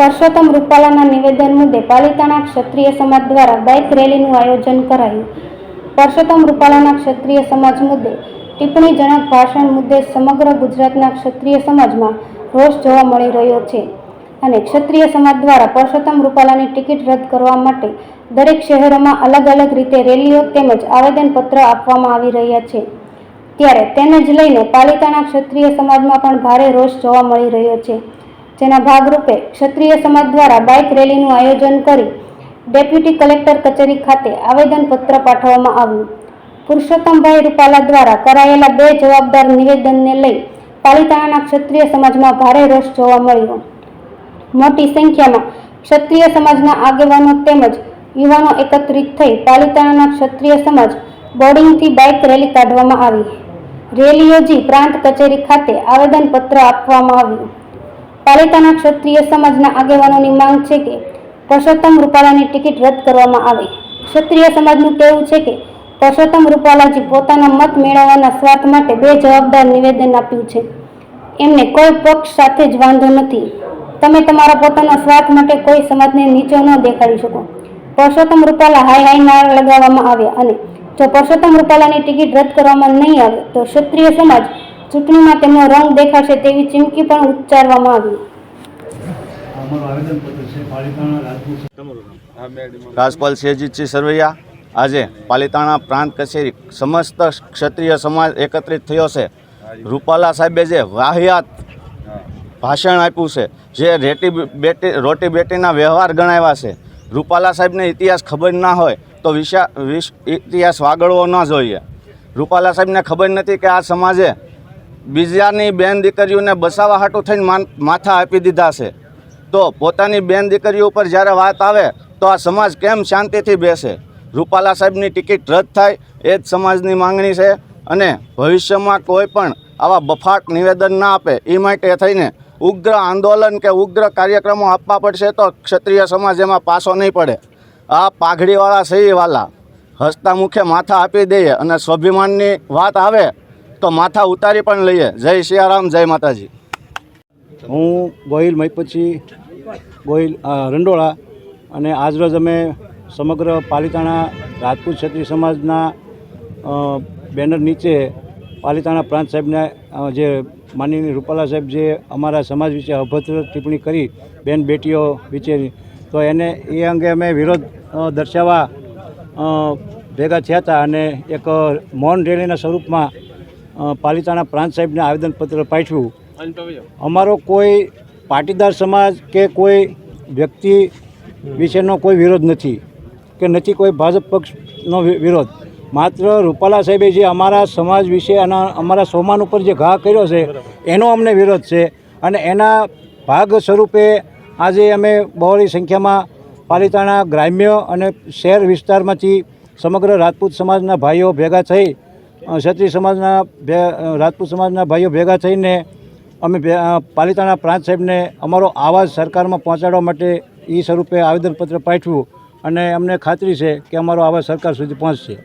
પરસોત્તમ રૂપાલાના નિવેદન મુદ્દે પાલિતાણા ક્ષત્રિય સમાજ દ્વારા બાઇક રેલીનું આયોજન કરાયું. પરસોત્તમ રૂપાલાના ક્ષત્રિય સમાજ મુદ્દે ટિપ્પણીજનક ભાષણ મુદ્દે સમગ્ર ગુજરાતના ક્ષત્રિય સમાજમાં રોષ જોવા મળી રહ્યો છે અને ક્ષત્રિય સમાજ દ્વારા પરસોત્તમ રૂપાલાની ટિકિટ રદ કરવા માટે દરેક શહેરોમાં અલગ અલગ રીતે રેલીઓ તેમજ આવેદનપત્ર આપવામાં આવી રહ્યા છે. ત્યારે તેને જ લઈને પાલિતાણા ક્ષત્રિય સમાજમાં પણ ભારે રોષ જોવા મળી રહ્યો છે. જેના ભાગરૂપે ક્ષત્રિય સમાજ દ્વારા બાઇક રેલીનું આયોજન કરી ડેપ્યુટી કલેક્ટર કચેરી ખાતે આવેદનપત્ર પાઠવવામાં આવ્યું. પુરુષોત્તમભાઈ રૂપાલા દ્વારા કરાયેલા બે જવાબદાર નિવેદનને લઈ પાલિતાણાના ક્ષત્રિય સમાજમાં ભારે રોષ જોવા મળ્યો. મોટી સંખ્યામાં ક્ષત્રિય સમાજના આગેવાનો તેમજ યુવાનો એકત્રિત થઈ પાલિતાણાના ક્ષત્રિય સમાજ બોર્ડિંગથી બાઇક રેલી કાઢવામાં આવી. રેલી યોજી પ્રાંત કચેરી ખાતે આવેદનપત્ર આપવામાં આવ્યું. પાલિતાણા ક્ષત્રિય સમાજના આગેવાનોની માંગ છે કે પરસોત્તમ રૂપાલાની ટિકિટ રદ કરવામાં આવે. ક્ષત્રિય સમાજનું કહેવું છે કે પરસોત્તમ રૂપાલાજી પોતાના મત મેળવવાના સ્વાર્થ માટે બે જવાબદાર નિવેદન આપ્યું છે. એમને કોઈ પક્ષ સાથે જ વાંધો નથી. તમે તમારા પોતાના સ્વાર્થ માટે કોઈ સમાજને નીચો ન દેખાડી શકો. પરસોત્તમ રૂપાલા હાય હાઈ નાર લગાવવામાં આવ્યા અને જો પરસોત્તમ રૂપાલાની ટિકિટ રદ કરવામાં નહીં આવે તો ક્ષત્રિય સમાજ ચૂંટણીમાં તેમનો રંગ દેખાશે તેવી ચીમકી પણ ઉચ્ચારવામાં આવી. અમારું આવેદનપત્ર છે પાલિતાણા રાજપૂત રાજપાલ સિંહજીતસિંહ સરવૈયા. આજે પાલિતાણા પ્રાંત કચેરી સમસ્ત ક્ષત્રિય સમાજ એકત્રિત થયો છે. રૂપાલા સાહેબે જે વાહિયાત ભાષણ આપ્યું છે જે રેટી બેટી રોટી બેટીના વ્યવહાર ગણાવ્યા છે. રૂપાલા સાહેબને ઇતિહાસ ખબર ના હોય તો વિશા વિશ ઇતિહાસ વાગળવો ન જોઈએ. રૂપાલા સાહેબને ખબર નથી કે આ સમાજે બીજાની બેન દીકરીઓને બસાવવા હાટું થઈને માથા આપી દીધા છે. તો પોતાની બેન દીકરીઓ ઉપર જ્યારે વાત આવે, તો આ સમાજ કેમ શાંતિથી બેસે? રૂપાલા સાહેબની ટિકિટ રદ થાય, એ જ સમાજની માંગણી છે. અને ભવિષ્યમાં કોઈ પણ આવા બફાટ નિવેદન ના આપે, એ માટે થઈને ઉગ્ર આંદોલન કે ઉગ્ર કાર્યક્રમો આપવા પડશે તો ક્ષત્રિય સમાજ એમાં પાછો નહીં પડે. આ પાઘડીવાળા સહીવાલા હસતા મુખે માથા આપી દઈએ અને સ્વાભિમાનની વાત આવે તો માથા ઉતારી પણ લઈએ. જય સિયારામ જય માતાજી. હું ગોહિલ મહીપતસિંહ, ગોહિલ રંડોળા અને આજરોજ અમે સમગ્ર પાલિતાણા રાજપૂત ક્ષત્રિય સમાજના બેનર નીચે પાલિતાણા પ્રાંત સાહેબને જે માનનીય રૂપાલા સાહેબ જે અમારા સમાજ વિશે અભદ્ર ટિપ્પણી કરી, બેન બેટીઓ વિશે તો એને એ અંગે અમે વિરોધ દર્શાવવા ભેગા થયા હતા અને એક મૌન રેલીના સ્વરૂપમાં પાલિતાણા પ્રાંત સાહેબને આવેદનપત્ર પાઠવ્યું. અમારો કોઈ પાટીદાર સમાજ કે કોઈ વ્યક્તિ વિશેનો કોઈ વિરોધ નથી કે નથી કોઈ ભાજપ પક્ષનો વિરોધ. માત્ર રૂપાલા સાહેબે જે અમારા સમાજ વિશે અને અમારા સોમાન ઉપર જે ઘા કર્યો છે એનો અમને વિરોધ છે અને એના ભાગ સ્વરૂપે આજે અમે બહોળી સંખ્યામાં પાલિતાણા ગ્રામ્ય અને શહેર વિસ્તારમાંથી સમગ્ર રાજપૂત સમાજના ભાઈઓ ભેગા થઈ ક્ષત્રિય સમાજના રાજપૂત સમાજના ભાઈઓ ભેગા થઈને અમે પાલિતાના પ્રાંત સાહેબને અમારો આવાજ સરકારમાં પહોંચાડવા માટે એ સ્વરૂપે આવેદનપત્ર પાઠવ્યું અને અમને ખાતરી છે કે અમારો આવાજ સરકાર સુધી પહોંચશે.